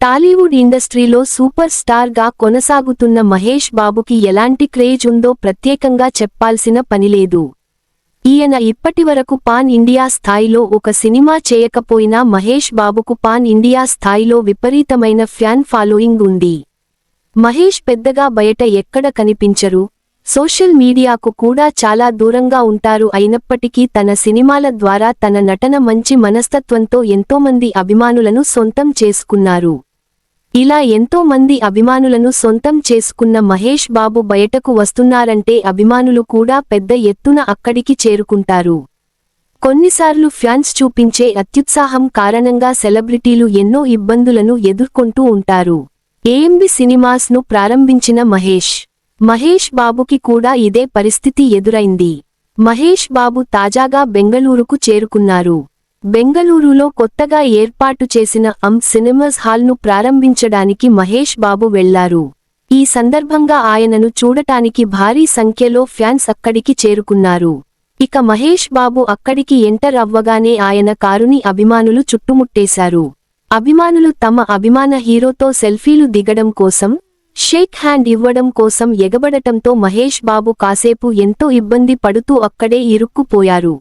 టాలీవుడ్ ఇండస్ట్రీలో సూపర్ స్టార్గా కొనసాగుతున్న మహేష్ బాబుకి ఎలాంటి క్రేజ్ ఉందో ప్రత్యేకంగా చెప్పాల్సిన పనిలేదు ఈయన ఇప్పటివరకు పాన్ ఇండియా స్థాయిలో ఒక సినిమా చేయకపోయినా మహేష్ బాబుకు పాన్ ఇండియా స్థాయిలో విపరీతమైన ఫ్యాన్ ఫాలోయింగ్ ఉంది. మహేష్ పెద్దగా బయట ఎక్కడ కనిపించరు? సోషల్ మీడియాకు కూడా చాలా దూరంగా ఉంటారు అయినప్పటికీ తన సినిమాల ద్వారా తన నటన మంచి మనస్తత్వంతో ఎంతోమంది అభిమానులను సొంతం చేసుకున్నారు. ఇలా ఎంతో మంది అభిమానులను సొంతం చేసుకున్న మహేష్ బాబు బయటకు వస్తున్నారంటే అభిమానులు కూడా పెద్ద ఎత్తున అక్కడికి చేరుకుంటారు. కొన్నిసార్లు ఫ్యాన్స్ చూపించే అత్యుత్సాహం కారణంగా సెలబ్రిటీలు ఎన్నో ఇబ్బందులను ఎదుర్కొంటూ ఉంటారు. ఏఎంబి సినిమాస్ను ప్రారంభించిన మహేష్ మహేష్ బాబుకి కూడా ఇదే పరిస్థితి ఎదురైంది. మహేష్ బాబు తాజాగా బెంగళూరుకు చేరుకున్నారు. బెంగళూరులో కొత్తగా ఏర్పాటు చేసిన అమ్ సినిమాస్ హాల్ను ప్రారంభించడానికి మహేష్ బాబు వెళ్ళారు. ఈ సందర్భంగా ఆయనను చూడటానికి భారీ సంఖ్యలో ఫ్యాన్స్ అక్కడికి చేరుకున్నారు. ఇక మహేష్ బాబు అక్కడికి ఎంటర్ అవ్వగానే ఆయన కారుని అభిమానులు చుట్టుముట్టేశారు. అభిమానులు తమ అభిమాన హీరోతో సెల్ఫీలు దిగడం కోసం షేక్ హ్యాండ్ ఇవ్వడం కోసం ఎగబడటంతో మహేష్ బాబు కాసేపు ఎంతో ఇబ్బంది పడుతూ అక్కడే ఇరుక్కుపోయారు.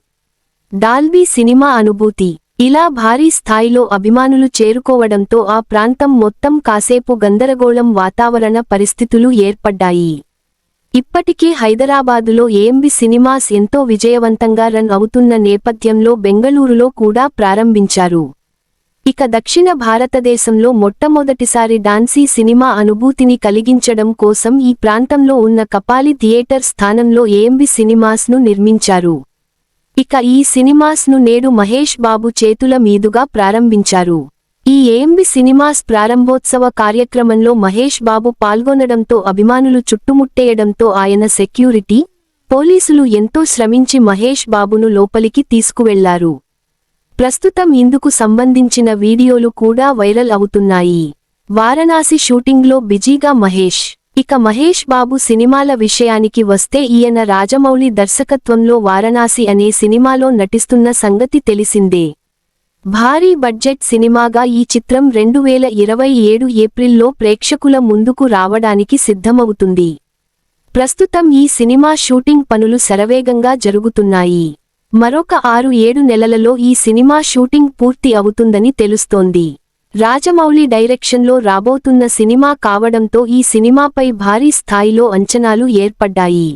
డాల్బీ సినిమా అనుభూతి. ఇలా భారీ స్థాయిలో అభిమానులు చేరుకోవడంతో ఆ ప్రాంతం మొత్తం కాసేపు గందరగోళం వాతావరణ పరిస్థితులు ఏర్పడ్డాయి. ఇప్పటికే హైదరాబాదులో ఏఎంబి సినిమాస్ ఎంతో విజయవంతంగా రన్ అవుతున్న నేపథ్యంలో బెంగళూరులో కూడా ప్రారంభించారు. ఇక దక్షిణ భారతదేశంలో మొట్టమొదటిసారి డాన్సీ సినిమా అనుభూతిని కలిగించడం కోసం ఈ ప్రాంతంలో ఉన్న కపాలి థియేటర్ స్థానంలో ఏఎంబి సినిమాస్ను నిర్మించారు. ఇక ఈ సినిమాస్ను నేడు మహేష్ బాబు చేతుల మీదుగా ప్రారంభించారు. ఈ ఏంబి సినిమాస్ ప్రారంభోత్సవ కార్యక్రమంలో మహేష్ బాబు పాల్గొనడంతో అభిమానులు చుట్టుముట్టేయడంతో ఆయన సెక్యూరిటీ పోలీసులు ఎంతో శ్రమించి మహేష్ బాబును లోపలికి తీసుకువెళ్ళారు. ప్రస్తుతం ఇందుకు సంబంధించిన వీడియోలు కూడా వైరల్ అవుతున్నాయి. వారణాసి షూటింగ్లో బిజీగా మహేష్ ఇక మహేష్ బాబు సినిమాల విషయానికి వస్తే ఈయన రాజమౌళి దర్శకత్వంలో వారణాసి అనే సినిమాలో నటిస్తున్న సంగతి తెలిసిందే. భారీ బడ్జెట్ సినిమాగా ఈ చిత్రం రెండు వేల ఇరవై ఏడు ఏప్రిల్లో ప్రేక్షకుల ముందుకు రావడానికి సిద్ధమవుతుంది. ప్రస్తుతం ఈ సినిమా షూటింగ్ పనులు శరవేగంగా జరుగుతున్నాయి. మరొక ఆరు ఏడు నెలలలో ఈ సినిమా షూటింగ్ పూర్తి అవుతుందని తెలుస్తోంది. రాజమౌళి డైరెక్షన్లో రాబోతున్న సినిమా కావడంతో ఈ సినిమాపై భారీ స్థాయిలో అంచనాలు ఏర్పడ్డాయి.